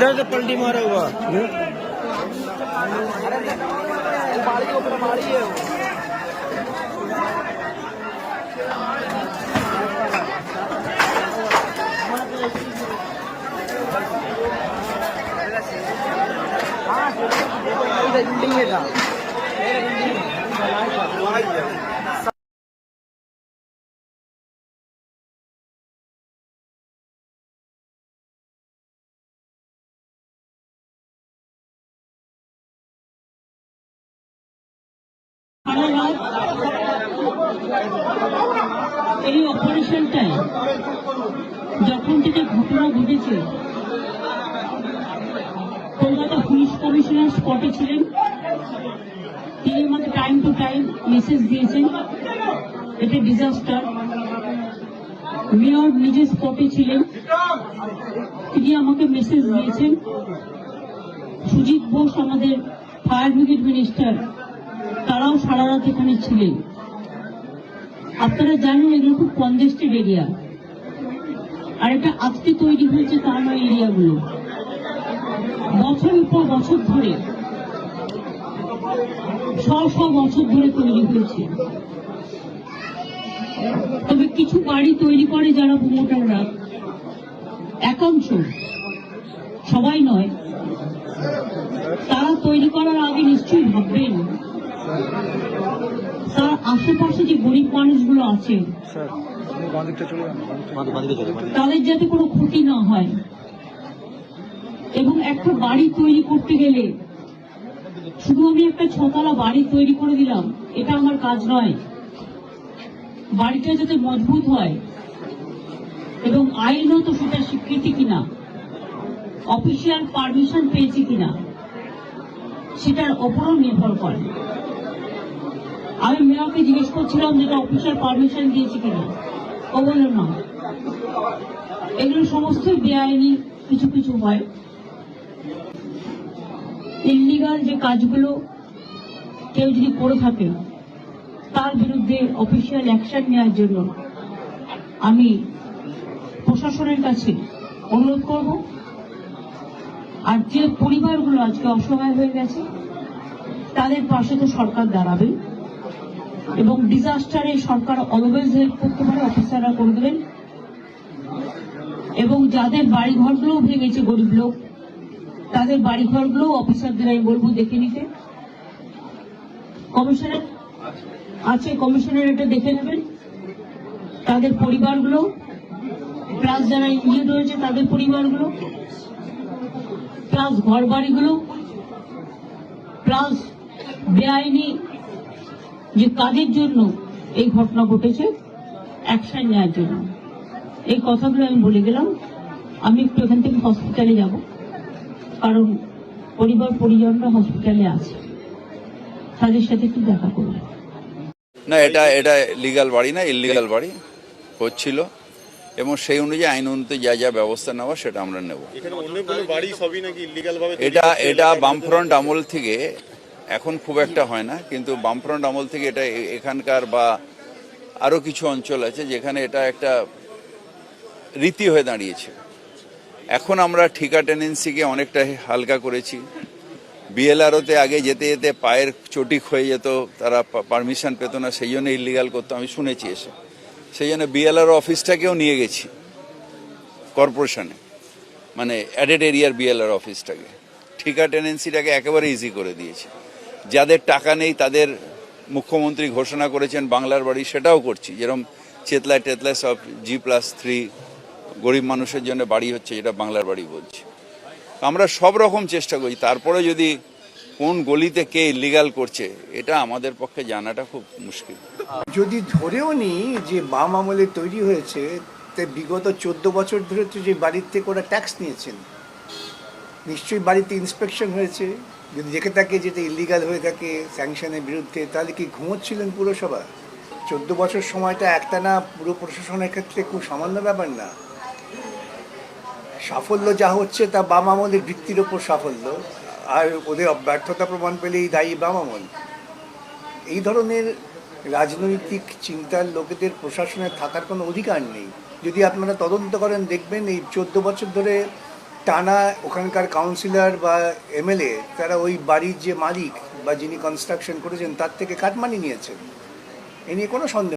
इधर से पलटी मारा हुआ এই অপারেশনটায় যখন থেকে ঘটনা ঘটেছে, কলকাতা পুলিশ কমিশনার স্পটে ছিলেন। তিনি আমাকে টাইম টু টাইম মেসেজ দিয়েছেন, এটা ডিজাস্টার মেয়র নিজে স্পটে ছিলেন, তিনি আমাকে মেসেজ দিয়েছেন। সুজিত বোস আমাদের ফায়ার ব্রিগেড মিনিস্টার তারাও সারা রাত এখানে ছিলেন। আপনারা জানেন এগুলো খুব কনজেস্টেড এরিয়া। আর এটা আজকে তৈরি হয়েছে তা নয় এরিয়াগুলো। বছরের পর বছর ধরে, শ শ বছর ধরে তৈরি হয়েছে। তবে কিছু বাড়ি তৈরি করে যারা প্রমোটাররা একাংশ সবাই নয়, তারা তৈরি করার আগে নিশ্চয়ই ভাববেন তার আশেপাশে যে গরিব মানুষগুলো আছে তাদের যাতে কোনো ক্ষতি না হয়। এবং একটা বাড়ি তৈরি করতে গেলে শুধু আমি একটা ছতলা বাড়ি তৈরি করে দিলাম এটা আমার কাজ নয়। বাড়িটা যাতে মজবুত হয় এবং আইনত সেটা স্বীকৃতি কিনা অফিসিয়াল পারমিশন পেয়েছি কিনা সেটার ওপরও নির্ভর করে। আমি মেয়রকে জিজ্ঞেস করছিলাম যেটা অফিসিয়াল পারমিশন দিয়েছে কিনা। ও বলল, না। এগুলো সমস্ত বেআইনি, কিছু কিছু হয়। ইলিগাল যে কাজগুলো কেউ যদি করে থাকে, তার বিরুদ্ধে অফিসিয়াল অ্যাকশন নেওয়ার জন্য আমি প্রশাসনের কাছে অনুরোধ করব। আর যে পরিবারগুলো আজকে অসহায় হয়ে গেছে, তাদের পাশে তো সরকার দাঁড়াবে এবং ডিজাস্টারে সরকার অলওয়েজ হেল্প করতে পারে অফিসাররা করে দেবেন। এবং যাদের বাড়ি ঘরগুলো ভেঙেছে গরিব লোক, তাদের বাড়ি ঘরগুলো অফিসারদের আমি বলব দেখে নিতে। কমিশনার, আছে কমিশনার, এটা দেখে নেবেন। তাদের পরিবারগুলো প্লাস যারা ইঞ্জিন রয়েছে, তাদের পরিবারগুলো প্লাস ঘর বাড়িগুলো প্লাস বেআইনি যে কাজের জন্য এই ঘটনা ঘটেছে? অ্যাকশন নেওয়ার জন্য। এই কথাগুলো আমি বলে গেলাম। আমি একটু এখান থেকে হসপিটালে যাব। কারণ পরিবার পরিজনরা হসপিটালে আছে। তাদের সাথে একটু দেখা করব। না এটা এটা লিগাল বাড়ি না ইলিগাল বাড়ি। হচ্ছিল। এবং সেই অনুযায়ী আইন অনুযায়ী যা যা ব্যবস্থা নেওয়া সেটা আমরা নেব। এখানে অন্য কোনো বাড়ি সবই নাকি ইলিগাল ভাবে তৈরি এটা এটা বামফ্রন্ট আমল থেকে এখন খুব একটা হয় না, কিন্তু বামফ্রন্ট আমল থেকে এটা এখানকার বা আরও কিছু অঞ্চল আছে যেখানে এটা একটা রীতি হয়ে দাঁড়িয়েছে। এখন আমরা ঠিকা টেনেন্সিকে অনেকটা হালকা করেছি। বিএলআরওতে আগে যেতে যেতে পায়ের চটিক হয়ে যেত, তারা পারমিশন পেত না, সেই জন্য ইলিগাল করতো, আমি শুনেছি এসে। সেই জন্য বিএলআরও অফিসটাকেও নিয়ে গেছি কর্পোরেশনে মানে অ্যাডেড এরিয়ার বিএলআর অফিসটাকে। ঠিকা টেনেন্সিটাকে একেবারে ইজি করে দিয়েছে। যাদের টাকা নেই, তাদের মুখ্যমন্ত্রী ঘোষণা করেছেন বাংলার বাড়ি, সেটাও করছি। যেরকম চেতলায় টেতলায় সব জি প্লাস থ্রি গরিব মানুষের জন্য বাড়ি হচ্ছে, যেটা বাংলার বাড়ি বলছি। আমরা সব রকম চেষ্টা করি। তারপরে যদি কোন গলিতে কে ইলিগাল করছে, এটা আমাদের পক্ষে জানাটা খুব মুশকিল। যদি ধরেও নিই যে বাম আমলে তৈরি হয়েছে, তে বিগত চোদ্দ বছর ধরে তো যে বাড়ির থেকে ওরা ট্যাক্স নিয়েছেন। নিশ্চয়ই বাড়িতে ইন্সপেকশন হয়েছে। যদি দেখে থাকে যেটা ইলিগাল হয়ে থাকে স্যাংশনের বিরুদ্ধে, তাহলে কি ঘুমোচ্ছিলেন পুরসভা? চোদ্দ বছর সময়টা একটা না পুরো প্রশাসনের ক্ষেত্রে খুব সামান্য ব্যাপার না। সাফল্য যা হচ্ছে তা বাম আমলের ভিত্তির ওপর সাফল্য, আর ওদের ব্যর্থতা প্রমাণ পেলেই দায়ী বাম আমল। এই ধরনের রাজনৈতিক চিন্তার লোকেদের প্রশাসনে থাকার কোনো অধিকার নেই। যদি আপনারা তদন্ত করেন, দেখবেন এই চোদ্দ বছর ধরে টানা ওখানকার কাউন্সিলর বা এমএলএ তারা ওই বাড়ির যে মালিক বা যিনি কনস্ট্রাকশন করেছেন, তার থেকে কাটমানি নিয়েছেন। এ নিয়ে কোনো সন্দেহ